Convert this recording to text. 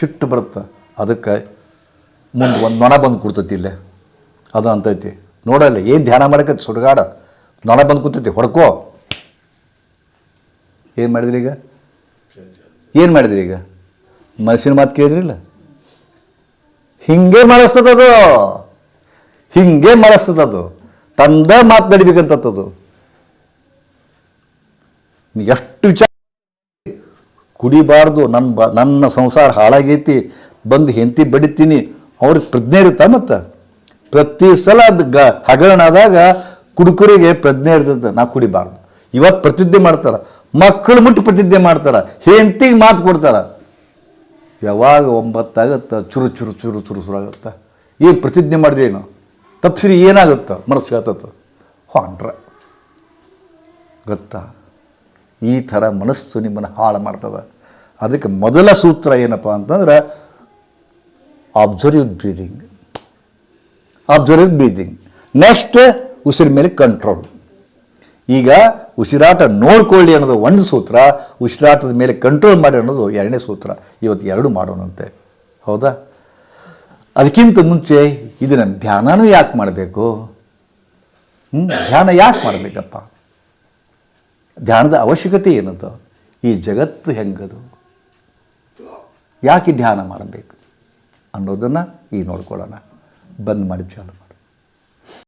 ಸಿಟ್ಟು ಬರುತ್ತೆ. ಅದಕ್ಕೆ ಮುಂದೆ ಒಂದು ನೊಣ ಬಂದು ಕೂಡ್ತೈತಿ ಇಲ್ಲೇ. ಅದು ಅಂತೈತಿ. ನೋಡಲ್ಲ ಏನು ಧ್ಯಾನ ಮಾಡಕತ್ತಿ ಸುಡುಗಾಡ. ನೊಣ ಬಂದು ಕೂತೈತಿ ಹೊಡ್ಕೋ. ಏನು ಮಾಡಿದ್ರಿ ಈಗ? ಏನು ಮಾಡಿದ್ರಿ ಈಗ? ಮನಸ್ಸಿನ ಮಾತು ಕೇಳಿದ್ರಿಲ್ಲ? ಹಿಂಗೆ ಮಾಡಿಸ್ತದದು ಹಿಂಗೆ ಮಾಡಿಸ್ತದದು ತಂದ ಮಾತು ನಡಿಬೇಕಂತದ್ದು ಎಷ್ಟು ವಿಚಾರ ಕುಡಿಬಾರ್ದು ನನ್ನ ಬ, ನನ್ನ ಸಂಸಾರ ಹಾಳಾಗೈತಿ, ಬಂದು ಹೆಂತಿ ಬಡಿತೀನಿ, ಅವ್ರಿಗೆ ಪ್ರಜ್ಞೆ ಇರುತ್ತ ಮತ್ತು? ಪ್ರತಿ ಸಲ ಅದು ಗ, ಹಗರಣಾದಾಗ ಕುಡುಕರಿಗೆ ಪ್ರಜ್ಞೆ ಇರ್ತದೆ ನಾ ಕುಡಿಬಾರ್ದು. ಇವತ್ತು ಪ್ರತಿಜ್ಞೆ ಮಾಡ್ತಾರೆ ಮಕ್ಕಳು ಮುಟ್ಟು ಪ್ರತಿಜ್ಞೆ ಮಾಡ್ತಾರೆ ಹೆಂತಿಗೆ ಮಾತು ಕೊಡ್ತಾರೆ. ಯಾವಾಗ ಒಂಬತ್ತಾಗತ್ತೆ, ಚುರು ಚುರು ಚುರು ಚುರು ಚುರು ಆಗುತ್ತೆ. ಏನು ಪ್ರತಿಜ್ಞೆ ಮಾಡಿದ್ರೆ ಏನು? ತಪ್ಪಿಸ್ರಿ ಏನಾಗುತ್ತೆ? ಮನಸ್ಸು ಹೇಳ್ತತ್ತು ಹೊಂಡ್ರ ಗೊತ್ತಾ? ಈ ಥರ ಮನಸ್ಸು ನಿಮ್ಮನ್ನು ಹಾಳು ಮಾಡ್ತದೆ. ಅದಕ್ಕೆ ಮೊದಲ ಸೂತ್ರ ಏನಪ್ಪ ಅಂತಂದ್ರೆ observe breathing observe breathing next ಉಸಿರ ಮೇಲೆ ಕಂಟ್ರೋಲ್ ಈಗ ಉಸಿರಾಟ ನೋಡ್ಕೊಳ್ಳಿ ಅನ್ನೋದು ಒಂದು ಸೂತ್ರ, ಉಸಿರಾಟದ ಮೇಲೆ ಕಂಟ್ರೋಲ್ ಮಾಡಿ ಅನ್ನೋದು ಎರಡನೇ ಸೂತ್ರ. ಇವತ್ತು ಎರಡು ಮಾಡೋಣಂತೆ. ಹೌದಾ? ಅದಕ್ಕಿಂತ ಮುಂಚೆ ಇದನ್ನು ಧ್ಯಾನನೂ ಯಾಕೆ ಮಾಡಬೇಕು? ಧ್ಯಾನ ಯಾಕೆ ಮಾಡಬೇಕಪ್ಪ? ಧ್ಯಾನದ ಅವಶ್ಯಕತೆ ಏನದು ಈ ಜಗತ್ತು ಹೆಂಗದು? ಯಾಕೆ ಧ್ಯಾನ ಮಾಡಬೇಕು ಅನ್ನೋದನ್ನು ಈಗ ನೋಡ್ಕೊಳ್ಳೋಣ. ಬಂದ್ ಮಾಡಿ ಚಾಲು.